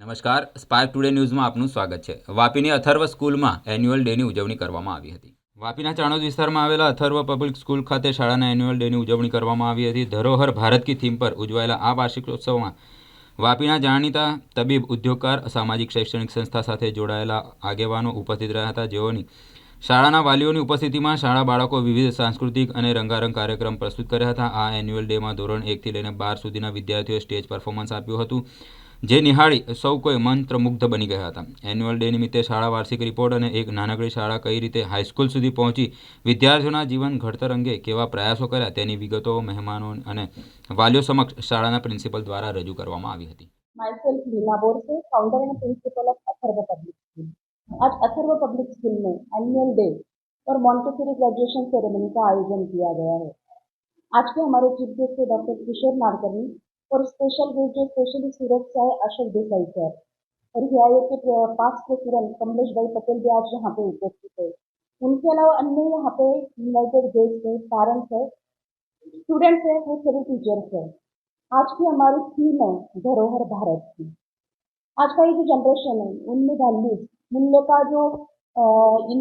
નમસ્કાર spark today ન્યૂઝમાં આપનું સ્વાગત છે. વાપીની અથર્વ સ્કૂલમાં એન્યુઅલ ડેની ઉજવણી કરવામાં આવી હતી. વાપીના ચાણોદ વિસ્તારમાં આવેલા અથર્વ પબ્લિક સ્કૂલ ખાતે શાળાના એન્યુઅલ ડેની ઉજવણી કરવામાં આવી હતી. ધરોહર ભારત કી થીમ પર ઉજવાયેલા આ વાર્ષિકોત્સવમાં વાપીના જાણીતા તબીબ, ઉદ્યોગકાર, સામાજિક શૈક્ષણિક સંસ્થા સાથે જોડાયેલા આગેવાનો ઉપસ્થિત રહ્યા હતા. જેઓની શાળાના વાલીઓની ઉપસ્થિતિમાં શાળા બાળકો વિવિધ સાંસ્કૃતિક અને રંગારંગ કાર્યક્રમ પ્રસ્તુત કર્યા હતા. આ એન્યુઅલ ડેમાં ધોરણ એકથી લઈને બાર સુધીના વિદ્યાર્થીઓએ સ્ટેજ પરફોર્મન્સ આપ્યું હતું. જે નિહાળી સૌ કોઈ મંત્રમુગ્ધ બની ગયા હતા એન્યુઅલ ડે નિમિત્તે શાળા વાર્ષિક રિપોર્ટ અને એક નાનકડી શાળા કઈ રીતે હાઈસ્કૂલ સુધી પહોંચી વિદ્યાર્થીઓના જીવન ઘડતર અંગે કેવા પ્રયાસો કર્યા તેની વિગતો મહેમાનો અને વાલીઓ સમક્ષ શાળાના પ્રિન્સિપલ દ્વારા રજૂ કરવામાં આવી હતી myself Leena Borse founder and principal of Atharva public school आज अथर्व पब्लिक स्कूल में एनुअल डे और मॉन्टेसरी ग्रेजुएशन सेरेमनी का आयोजन किया गया है आज के हमारे चीफ गेस्ट थे डॉक्टर किशोर नाडकर्णी और स्पेशल गेस्ट जो स्पेशली सूरज से आए अशोक देसाई सर। और हिआई के पास प्रेसिडेंट कमलेश भाई पटेल भी आज यहाँ पे उपस्थित है। उनके अलावा अन्य यहाँ पे यूनाइटेड गेस्ट है पेरेंट्स है। स्टूडेंट्स है, वो सभी टीचर्स है। आज की हमारी थीम है धरोहर भारत की। आज का ये जो जनरेशन है, उनमें वैल्यूज़ मूल्य का जो इन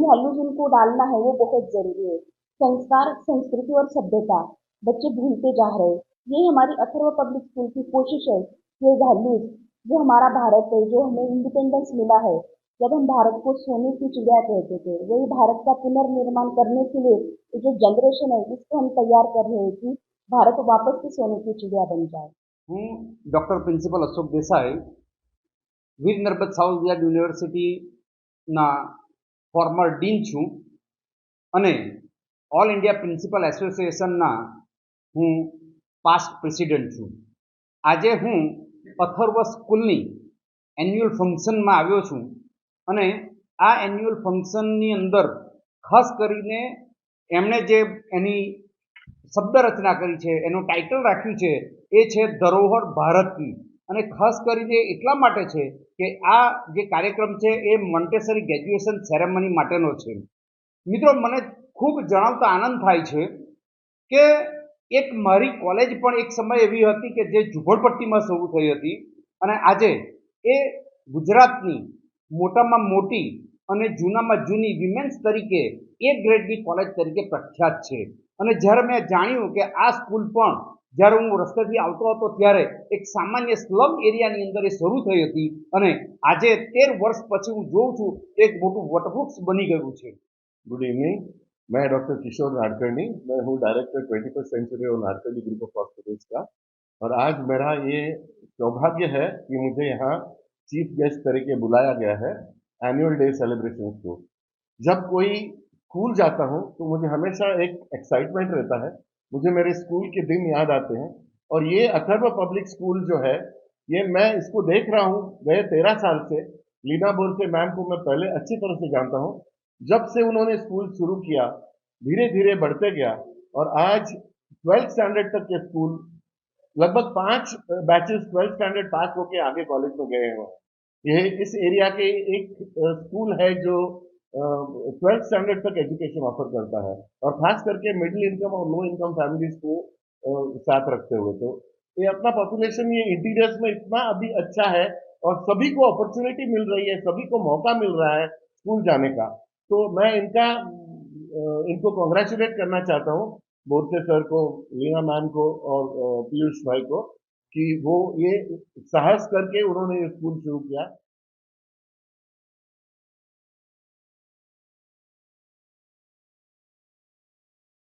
वैल्यूज़ उनको डालना है, वो बहुत ज़रूरी है। संस्कार, संस्कृति और सभ्यता, बच्चे भूलते जा रहे हैं। ये हमारी अथर्व पब्लिक स्कूल की कोशिश है ये वैल्यूज जो हमारा भारत है जो हमें इंडिपेंडेंस मिला है जब हम भारत को सोने की चिड़िया कहते थे वही भारत का पुनर्निर्माण करने के लिए ये जो जनरेशन है इसको हम तैयार कर रहे हैं कि भारत वापस से सोने की चिड़िया बन जाए હું doctor principal Ashok Desai Veer Narmad south યુનિવર્સિટીના ફોર્મર ડીન છું અને ઓલ ઇન્ડિયા પ્રિન્સિપલ એસોસિએશનના હું પાસ્ટ પ્રેસિડેન્ટ છું. આજે હું અથર્વ સ્કૂલની એન્યુઅલ ફંક્શનમાં આવ્યો છું અને આ એન્યુઅલ ફંક્શનની અંદર ખાસ કરીને એમણે જે એની શબ્દ રચના કરી છે, એનું ટાઇટલ રાખ્યું છે, એ છે ધરોહર ભારતની. અને ખાસ કરીને એટલા માટે છે કે આ જે કાર્યક્રમ છે એ મોન્ટેસરી ગ્રેજ્યુએશન સેરેમની માટેનો છે. મિત્રો, મને ખૂબ જણાવતા આનંદ થાય છે કે એક મારી કોલેજ પણ એક સમય એવી હતી કે જે ઝુંબડપટ્ટીમાં શરૂ થઈ હતી અને આજે એ ગુજરાતની મોટામાં મોટી અને જૂનામાં જૂની વિમેન્સ તરીકે એ ગ્રેડની કોલેજ તરીકે પ્રખ્યાત છે. અને જ્યારે મેં જાણ્યું કે આ સ્કૂલ પણ જ્યારે હું રસ્તેથી આવતો હતો ત્યારે એક સામાન્ય સ્લમ એરિયાની અંદર એ શરૂ થઈ હતી અને આજે તેર વર્ષ પછી હું જોઉં છું એક મોટું વટવૃક્ષ બની ગયું છે. ગુડ ઇવનિંગ मैं डॉक्टर किशोर नाडकर्णी, मैं हूँ डायरेक्टर ट्वेंटी फ़र्स्ट सेंचुरी और नाडकर्णी ग्रुप ऑफ़ हॉस्पिटल्स का। और आज मेरा ये सौभाग्य है कि मुझे यहाँ चीफ गेस्ट तरीके बुलाया गया है एनुअल डे सेलिब्रेशन को। जब कोई स्कूल जाता हूँ तो मुझे हमेशा एक एक्साइटमेंट रहता है। मुझे मेरे स्कूल के दिन याद आते हैं। और ये अथर्व पब्लिक स्कूल जो है, ये मैं इसको देख रहा हूँ, गए तेरह साल से। लीना बोरसे मैम को मैं पहले अच्छी तरह से जानता हूँ जब से उन्होंने स्कूल शुरू किया धीरे धीरे बढ़ते गया और आज ट्वेल्थ स्टैंडर्ड तक के स्कूल, लगभग पाँच बैचेस ट्वेल्थ स्टैंडर्ड पास होके आगे कॉलेज में गए हैं। ये इस एरिया के एक स्कूल है जो ट्वेल्थ स्टैंडर्ड तक एजुकेशन ऑफ़र करता है और खास करके मिडिल इनकम और लो इनकम फैमिलीज़ को साथ रखते हुए। तो ये अपना पॉपुलेशन ये इंटीरियर्स में इतना अभी अच्छा है और सभी को अपॉर्चुनिटी मिल रही है, सभी को मौका मिल रहा है स्कूल जाने का। तो मैं इनका इनको कॉन्ग्रेचुलेट करना चाहता हूँ बोरसे सर को, लीना मैम को और पीयूष भाई को, कि वो ये साहस करके उन्होंने ये स्कूल शुरू किया।